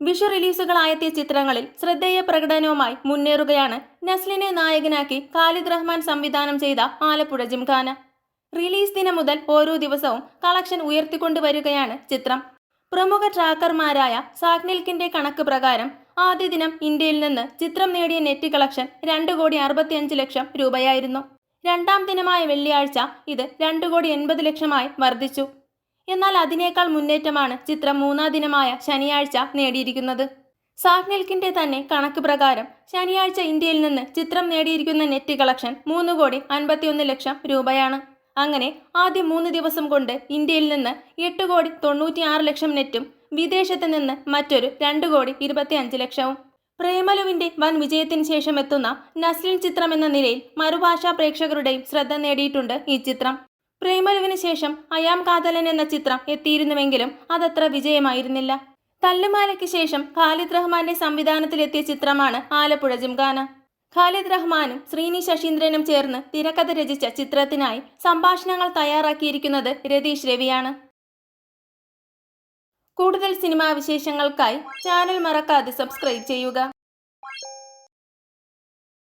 വിഷു റിലീസുകളായെത്തിയ ചിത്രങ്ങളിൽ ശ്രദ്ധേയ പ്രകടനവുമായി മുന്നേറുകയാണ് നസ്ലിനെ നായകനാക്കി ഖാലിദ് റഹ്മാൻ സംവിധാനം ചെയ്ത ആലപ്പുഴ ജിംഖാന. റിലീസ് ദിനം മുതൽ ഓരോ ദിവസവും കളക്ഷൻ ഉയർത്തിക്കൊണ്ടുവരികയാണ് ചിത്രം. പ്രമുഖ ട്രാക്കർമാരായ സാഗ്നിൽക്കിന്റെ കണക്ക് പ്രകാരം ആദ്യ ദിനം ഇന്ത്യയിൽ നിന്ന് ചിത്രം നേടിയ നെറ്റ് കളക്ഷൻ രണ്ട് കോടി അറുപത്തിയഞ്ച് ലക്ഷം രൂപയായിരുന്നു. രണ്ടാം ദിനമായ വെള്ളിയാഴ്ച ഇത് രണ്ട് കോടി എൺപത് ലക്ഷമായി വർദ്ധിച്ചു. എന്നാൽ അതിനേക്കാൾ മുന്നേറ്റമാണ് ചിത്രം മൂന്നാം ദിനമായ ശനിയാഴ്ച നേടിയിരിക്കുന്നത്. സാഗ്നിൽക്കിന്റെ തന്നെ കണക്ക് പ്രകാരം ശനിയാഴ്ച ഇന്ത്യയിൽ നിന്ന് ചിത്രം നേടിയിരിക്കുന്ന നെറ്റ് കളക്ഷൻ മൂന്ന് കോടി അൻപത്തിയൊന്ന് ലക്ഷം രൂപയാണ്. അങ്ങനെ ആദ്യ മൂന്ന് ദിവസം കൊണ്ട് ഇന്ത്യയിൽ നിന്ന് എട്ട് കോടി തൊണ്ണൂറ്റിയാറ് ലക്ഷം നെറ്റും വിദേശത്ത് നിന്ന് മറ്റൊരു രണ്ട് കോടി ഇരുപത്തിയഞ്ച് ലക്ഷവും. പ്രേമലുവിന്റെ വൻ വിജയത്തിന് ശേഷം എത്തുന്ന നസ്ലിൻ ചിത്രം എന്ന നിലയിൽ മറുഭാഷാ പ്രേക്ഷകരുടെയും ശ്രദ്ധ നേടിയിട്ടുണ്ട് ഈ ചിത്രം. പ്രേമലുവിന് ശേഷം അയാം കാതലൻ എന്ന ചിത്രം എത്തിയിരുന്നുവെങ്കിലും അതത്ര വിജയമായിരുന്നില്ല. തല്ലുമാലയ്ക്ക് ശേഷം ഖാലിദ് റഹ്മാന്റെ സംവിധാനത്തിലെത്തിയ ചിത്രമാണ് ആലപ്പുഴ ജിംഖാന. ഖാലിദ് റഹ്മാനും ശ്രീനി ശശീന്ദ്രനും ചേർന്ന് തിരക്കഥ രചിച്ച ചിത്രത്തിനായി സംഭാഷണങ്ങൾ തയ്യാറാക്കിയിരിക്കുന്നത് രതീഷ് രവിയാണ്. കൂടുതൽ സിനിമാ വിശേഷങ്ങൾക്കായി ചാനൽ മറക്കാതെ സബ്സ്ക്രൈബ് ചെയ്യുക.